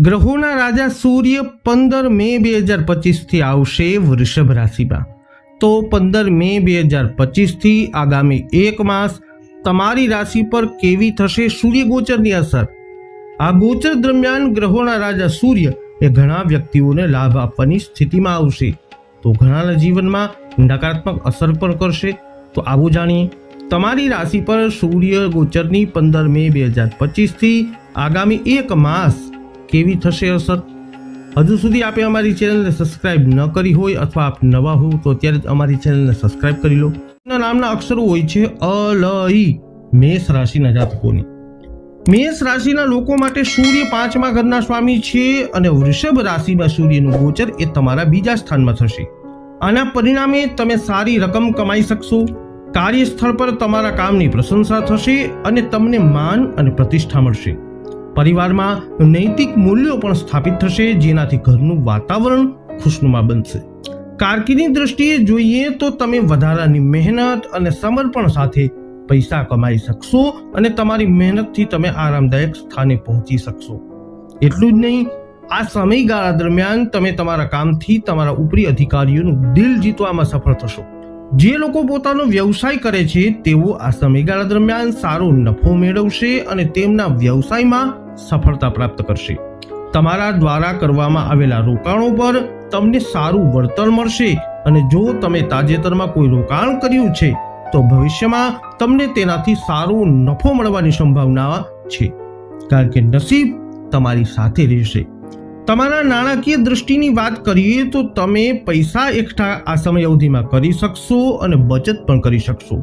ગ્રહોના રાજા સૂર્ય પંદર મે બે હજાર પચીસથી આવશે વૃષભ રાશિમાં. તો પંદર મે બે હજાર પચીસથી આગામી એક માસ તમારી રાશિ પર કેવી થશે સૂર્ય ગોચરની અસર? આ ગોચર દરમિયાન ગ્રહોના રાજા સૂર્ય એ ઘણા વ્યક્તિઓને લાભ આપવાની સ્થિતિમાં આવશે. તો ઘણાના જીવનમાં નકારાત્મક અસર પણ કરશે. તો આવું જાણીએ. તમારી રાશિ પર સૂર્ય ગોચરની પંદર મે બે હજાર પચીસથી આગામી એક માસ કેવી થશે અસર? હજુ સુધી આપે અમારી ચેનલને સબસ્ક્રાઇબ ન કરી હોય અથવા આપ નવા હો તો અત્યારે જ અમારી ચેનલને સબસ્ક્રાઇબ કરી લો. એના નામના અક્ષરો હોય છે અ મેષ રાશિના જાતકોની. મેષ રાશિના લોકો માટે સૂર્ય પાંચમા ઘરના સ્વામી છે અને વૃષભ રાશિમાં સૂર્યનું ગોચર એ તમારા બીજા સ્થાનમાં થશે. આના પરિણામે તમે સારી રકમ કમાઈ શકશો. કાર્યસ્થળ પર તમારા કામની પ્રશંસા થશે અને તમને માન અને પ્રતિષ્ઠા મળશે. પરિવારમાં નૈતિક મૂલ્યો પણ સ્થાપિત થશે, જેનાથી ઘરનું વાતાવરણ ખુશનુમા બનશે. કારકિર્દીની દ્રષ્ટિએ જોઈએ તો તમે વધારાની મહેનત અને સમર્પણ સાથે પૈસા કમાઈ શકશો અને તમારી મહેનતથી તમે આરામદાયક સ્થાને પહોંચી શકશો. એટલું જ નહીં, આ સમયગાળા દરમિયાન તમે તમારા કામથી તમારા ઉપરી અધિકારીઓનું દિલ જીતવામાં સફળ થશો. જે લોકો પોતાનો વ્યવસાય કરે છે, તેઓ આ સમયગાળા દરમિયાન સારો નફો મેળવશે અને તેમના વ્યવસાયમાં સફળતા પ્રાપ્ત કરશે. તમારા દ્વારા કરવામાં આવેલા રોકાણો પર તમને સારું વળતર મળશે અને જો તમે તાજેતરમાં કોઈ રોકાણ કર્યું છે, તો ભવિષ્યમાં તમને તેનાથી સારો નફો મળવાની સંભાવના છે. કારણ કે નસીબ તમારી સાથે રહેશે. તમારા નાણાકીય દૃષ્ટિની વાત કરીએ તો તમે પૈસા એકઠા આ સમય અવધિમાં કરી શકશો અને બચત પણ કરી શકશો.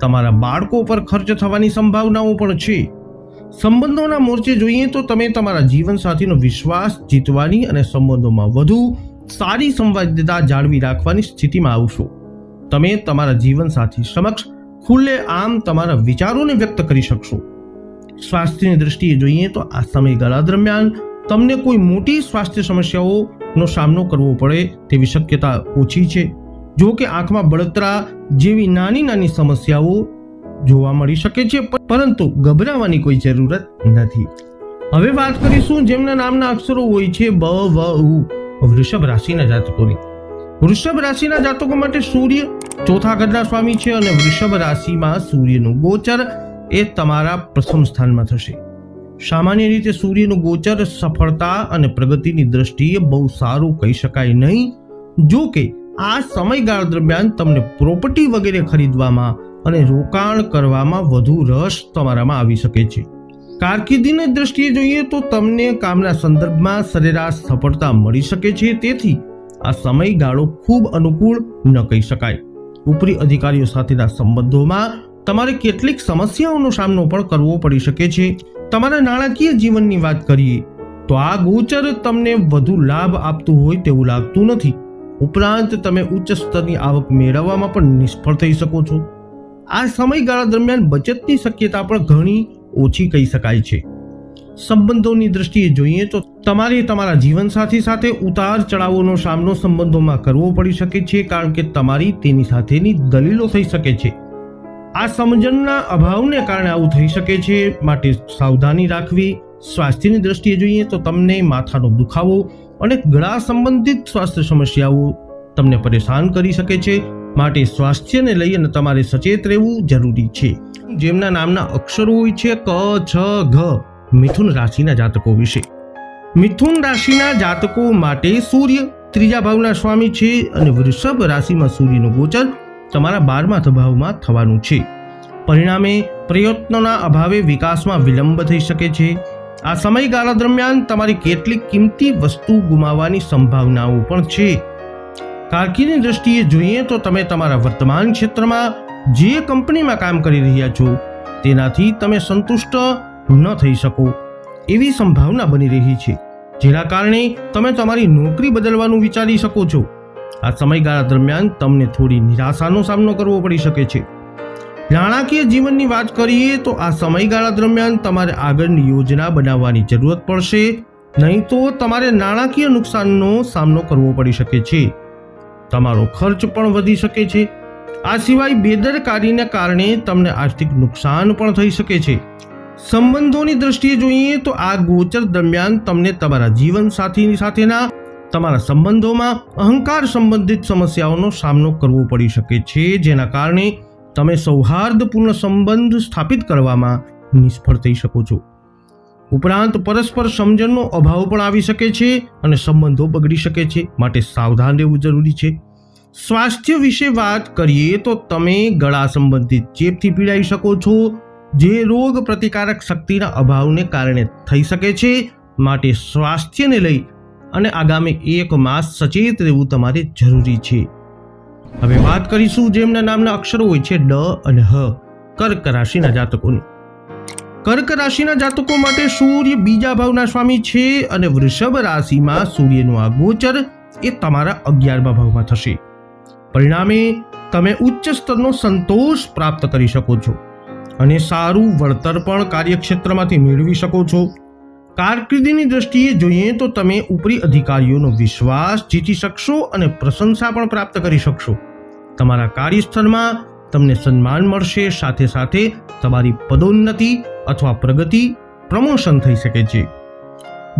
તમારા બાળકો પર ખર્ચ થવાની સંભાવનાઓ પણ છે. સંબંધોના મોરચે જોઈએ તો તમે તમારા જીવનસાથીનો વિશ્વાસ જીતવાની અને સંબંધોમાં વધુ સારી સંવાદિતા જાળવી રાખવાની સ્થિતિમાં આવશો. તમે તમારા જીવનસાથી સમક્ષ ખુલ્લે આમ તમારા વિચારોને વ્યક્ત કરી શકશો. સ્વાસ્થ્યની દ્રષ્ટિએ જોઈએ તો આ સમયગાળા દરમિયાન તમને કોઈ મોટી સ્વાસ્થ્ય સમસ્યાઓનો સામનો કરવો પડે તેવી શક્યતા ઓછી છે. જો કે આંખમાં બળતરા જેવી નાની નાની સમસ્યાઓ જોવા મળી શકે છે પરંતુ ગભરાવાની કોઈ જરૂરત નથી. હવે વાત કરીશું જેમના નામના અક્ષરો હોય છે બ, વ, ઉ, વૃષભ રાશિના જાતકોની. વૃષભ રાશિના જાતકો માટે સૂર્ય ચોથા ઘરના સ્વામી છે અને વૃષભ રાશિમાં સૂર્યનું ગોચર એ તમારા પ્રથમ સ્થાનમાં થશે. સામાન્ય રીતે સૂર્યનું ગોચર, સફળતા અને પ્રગતિની દ્રષ્ટિએ બહુ સારું કહી શકાય નહીં. જો કે, આ સમયગાળા દરમિયાન તમને પ્રોપર્ટી વગેરે ખરીદવામાં અને રોકાણ કરવામાં વધુ રસ તમારામાં આવી શકે છે. કારકિર્દીની દ્રષ્ટિએ જોઈએ તો તમને કામના સંદર્ભમાં સરેરાશ સફળતા મળી શકે છે. તેથી, આ સમયગાળો ખૂબ અનુકૂળ ન કહી શકાય. ઉપરી અધિકારીઓ સાથેના સંબંધોમાં તમારે કેટલીક સમસ્યાઓનો સામનો પણ કરવો પડી શકે છે. તમારા નાણાકીય જીવનની વાત કરીએ, તો આ ગોચર તમને વધુ લાભ આપતું હોય તેવું લાગતું નથી. ઉપરાંત તમે ઉચ્ચ સ્તરની આવક મેળવવામાં પણ નિષ્ફળ થઈ શકો છો. આ સમયગાળા દરમિયાન બચતની શક્યતા પણ ઘણી ઓછી કહી શકાય છે. સંબંધોની દ્રષ્ટિએ જોઈએ તો તમારે તમારા જીવનસાથી સાથે ઉતાર ચઢાવોનો સામનો સંબંધોમાં કરવો પડી શકે છે, કારણ કે તમારી તેની સાથેની દલીલો થઈ શકે છે. આ સમજણના અભાવને કારણે આવું થઈ શકે છે. માટે સાવધાની રાખવી. સ્વાસ્થ્યની દ્રષ્ટિએ જોઈએ તો તમને માથાનો દુખાવો અને ગળા સંબંધિત સ્વાસ્થ્ય સમસ્યાઓ તમને પરેશાન કરી શકે છે. માટે સ્વાસ્થ્યને લઈ અને તમારે સચેત રહેવું જરૂરી છે. જેમના નામના અક્ષરો હોય છે ક, છ, ઘ, મિથુન રાશિના જાતકો વિશે. મિથુન રાશિના જાતકો માટે સૂર્ય ત્રીજા ભાવના સ્વામી છે અને વૃષભ રાશિમાં સૂર્યનું ગોચર તમારા બારમા ભાવમાં થવાનું છે. પરિણામે પ્રયત્નોના અભાવે વિકાસમાં વિલંબ થઈ શકે છે. આ સમયગાળા દરમિયાન તમારી કેટલીક કિંમતી વસ્તુ ગુમાવવાની સંભાવનાઓ પણ છે. કારકિર્દીની દ્રષ્ટિએ જોઈએ તો તમે તમારા વર્તમાન ક્ષેત્રમાં જે કંપનીમાં કામ કરી રહ્યા છો, તેનાથી તમે સંતુષ્ટ ન થઈ શકો એવી સંભાવના બની રહી છે. જેના કારણે તમે તમારી નોકરી બદલવાનું વિચારી શકો છો. આ સમયગાળા દરમિયાન તમને થોડી નિરાશાનો સામનો કરવો પડી શકે છે. નાણાકીય જીવનની વાત કરીએ તો આ સમયગાળા દરમિયાન તમારે આગળની યોજના બનાવવાની જરૂરત પડશે, નહીં તો તમારે નાણાકીય નુકસાનનો સામનો કરવો પડી શકે છે. તમારો ખર્ચ પણ વધી શકે છે. આ સિવાય બેદરકારીને કારણે તમને આર્થિક નુકસાન પણ થઈ શકે છે. સંબંધોની દ્રષ્ટિએ જોઈએ તો આ ગોચર દરમિયાન તમને તમારા જીવન સાથીની સાથેના તમારા સંબંધોમાં અહંકાર સંબંધિત સમસ્યાઓનો સામનો કરવો પડી શકે છે, જેના કારણે તમે સૌહાર્દપૂર્ણ સંબંધ સ્થાપિત કરવામાં નિષ્ફળ થઈ શકો છો. ઉપરાંત, પરસ્પર સમજણનો અભાવ પણ આવી શકે છે અને સંબંધો બગડી શકે છે, માટે સાવધાન રહેવું જરૂરી છે. સ્વાસ્થ્ય વિશે વાત કરીએ તો તમે ગળા સંબંધિત ચેપથી પીડાઈ શકો છો, જે રોગ પ્રતિકારક શક્તિના અભાવને કારણે થઈ શકે છે, માટે સ્વાસ્થ્યને લઈ અને આગામી એક માસ સચેત રહેવું તમારે જરૂરી છે. હવે વાત કરીશું જેમના નામના અક્ષરો હોય છે ડ અને હ, કર્ક રાશિના જાતકોની. કર્ક રાશિના જાતકો માટે સૂર્ય બીજા ભાવના સ્વામી છે અને વૃષભ રાશિમાં સૂર્યનું આ ગોચર એ તમારા અગિયારમા ભાવમાં થશે. પરિણામે, તમે ઉચ્ચ સ્તરનો સંતોષ પ્રાપ્ત કરી શકો છો અને સારું વળતર પણ કાર્યક્ષેત્રમાંથી મેળવી શકો છો. કારકિર્દીની દ્રષ્ટિએ જોઈએ તો તમે ઉપરી અધિકારીઓનો વિશ્વાસ જીતી શકશો અને પ્રશંસા પણ પ્રાપ્ત કરી શકશો. તમારા કાર્યસ્થળમાં તમને સન્માન મળશે, સાથે સાથે તમારી પદોન્નતિ અથવા પ્રગતિ, પ્રમોશન થઈ શકે છે.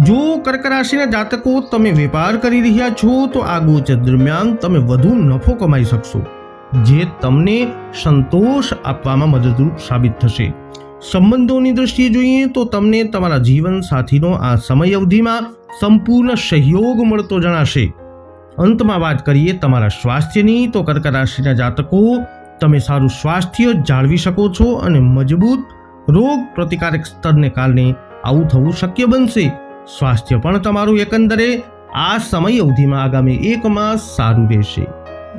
જો કર્ક રાશિના જાતકો તમે વેપાર કરી રહ્યા છો, તો આ ગોચર દરમિયાન તમે વધુ નફો કમાઈ શકશો, જે તમને સંતોષ આપવામાં મદદરૂપ સાબિત થશે. સંબંધોની દ્રષ્ટિએ જોઈએ તો તમને તમારા જીવન સાથીનો આ સમય અવધિમાં સંપૂર્ણ સહયોગ મળતો જણાશે. અંતમાં વાત કરીએ તમારા સ્વાસ્થ્યની, તો કર્ક રાશિના જાતકો, તમે સારું સ્વાસ્થ્ય જાળવી શકો છો અને મજબૂત રોગ પ્રતિકારક સ્તરને કારણે આવું થવું શક્ય બનશે. સ્વાસ્થ્ય પણ તમારું એકંદરે આ સમય અવધિમાં આગામી એક માસ સારું રહેશે.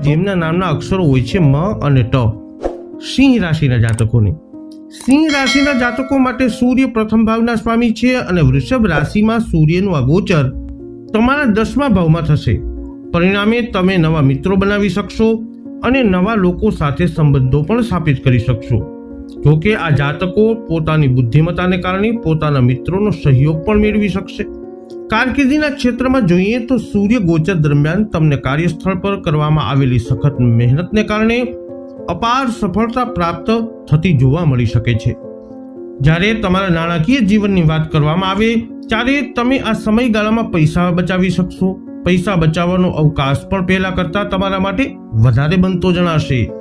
જેમના નામના અક્ષરો હોય છે મ અને ટ. સિંહ રાશિના જાતકોને સિંહ રાશિના જાતકો માટે સૂર્ય પ્રથમ ભાવના સ્વામી છે અને વૃષભ રાશિમાં સૂર્યનું આ ગોચર તમારા દસમા ભાવમાં થશે. પરિણામે તમે નવા મિત્રો બનાવી શકશો અને નવા લોકો સાથે સંબંધો પણ સ્થાપિત કરી શકશો. જોકે આ જાતકો પોતાની બુદ્ધિમત્તાને કારણે પોતાના મિત્રોનો સહયોગ પણ મેળવી શકશે. કારકિર્દીના ક્ષેત્રમાં જોઈએ તો સૂર્ય ગોચર દરમિયાન તમને કાર્યસ્થળ પર કરવામાં આવેલી સખત મહેનતને કારણે અપાર સફળતા પ્રાપ્ત થતી જોવા મળી શકે છે. જ્યારે તમારા નાણાકીય જીવનની વાત કરવામાં આવે, ત્યારે તમે આ સમયગાળામાં પૈસા બચાવી શકશો. પૈસા બચાવવાનો અવકાશ પણ પહેલા કરતા તમારા માટે વધારે બનતો જણાશે.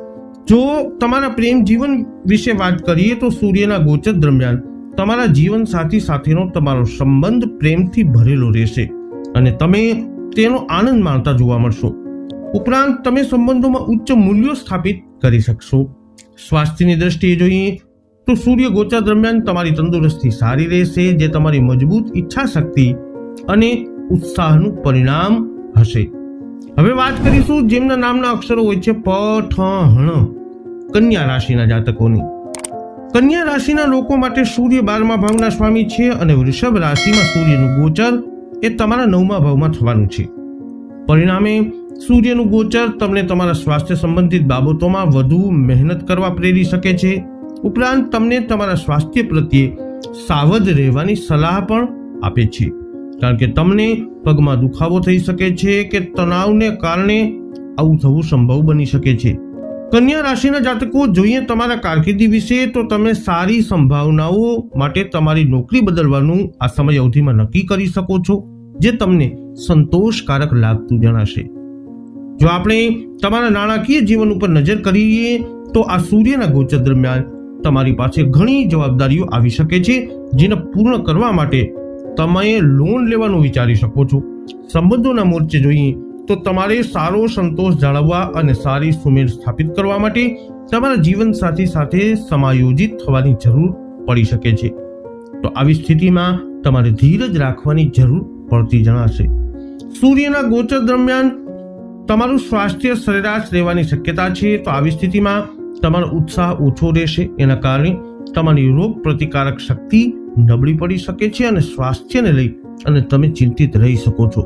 જો તમારા પ્રેમ જીવન વિશે વાત કરીએ તો સૂર્યના ગોચર દરમિયાન તમારા જીવન સાથી સાથેનો તમારો સંબંધ પ્રેમથી ભરેલો રહેશે અને તમે તેનો આનંદ માણતા જોવા મળશો. ઉપરાંત તમે સંબંધોમાં ઉચ્ચ મૂલ્યો સ્થાપિત કરી શકશો. સ્વાસ્થ્યની દ્રષ્ટિએ જોઈએ તો સૂર્ય ગોચર દરમિયાન તમારી તંદુરસ્તી સારી રહેશે, જે તમારી મજબૂત ઈચ્છા શક્તિ અને ઉત્સાહનું પરિણામ હશે. હવે વાત કરીશું જેમના નામના અક્ષરો હોય છે પ, ઠ હણ કન્યા રાશિના જાતકોની. કન્યા રાશિના લોકો માટે સૂર્ય બારમા ભાવના સ્વામી છે અને વૃષભ રાશિમાં સૂર્યનું ગોચર એ તમારા નવમા ભાવમાં થવાનું છે. પરિણામે સૂર્યનું ગોચર તમને તમારા સ્વાસ્થ્ય સંબંધિત બાબતોમાં વધુ મહેનત કરવા પ્રેરી શકે છે. ઉપરાંત તમને તમારા સ્વાસ્થ્ય પ્રત્યે સાવધ રહેવાની સલાહ પણ આપે છે. કારણ કે તમને પગમાં દુખાવો થઈ શકે છે કે તણાવને કારણે આવું થવું સંભવ બની શકે છે. કન્યા રાશિના જાતકો, જોઈએ તમારા કારકિર્દી વિશે તો તમે સારી સંભાવનાઓ માટે તમારી નોકરી બદલવાનું આ સમય અવધિમાં નક્કી કરી શકો છો. જે તમને સંતોષકારક લાગતું જણાશે. જો આપણે તમારા નાણાકીય જીવન ઉપર નજર કરીએ તો આ સૂર્યના ગોચર દરમિયાન તમારી પાસે ઘણી જવાબદારીઓ આવી શકે છે, જેને પૂર્ણ કરવા માટે તમે લોન લેવાનું વિચારી શકો છો. સંબંધોના મોરચે જોઈએ તો તમારે સારો સંતોષ જાળવવા અને સારી સુમેળ સ્થાપિત કરવા માટે તમારા જીવનસાથી સાથે સમાયોજિત થવાની જરૂર પડી શકે છે. તો આવી સ્થિતિમાં તમારે ધીરજ રાખવાની જરૂર પડતી જણાશે. સૂર્યના ગોચર દરમિયાન તમારું સ્વાસ્થ્ય સરેરાશ રહેવાની શક્યતા છે તો આવી સ્થિતિમાં તમારો ઉત્સાહ ઓછો રહેશે. એના કારણે તમારી રોગ પ્રતિકારક શક્તિ નબળી પડી શકે છે અને સ્વાસ્થ્યને લઈ અને તમે ચિંતિત રહી શકો છો.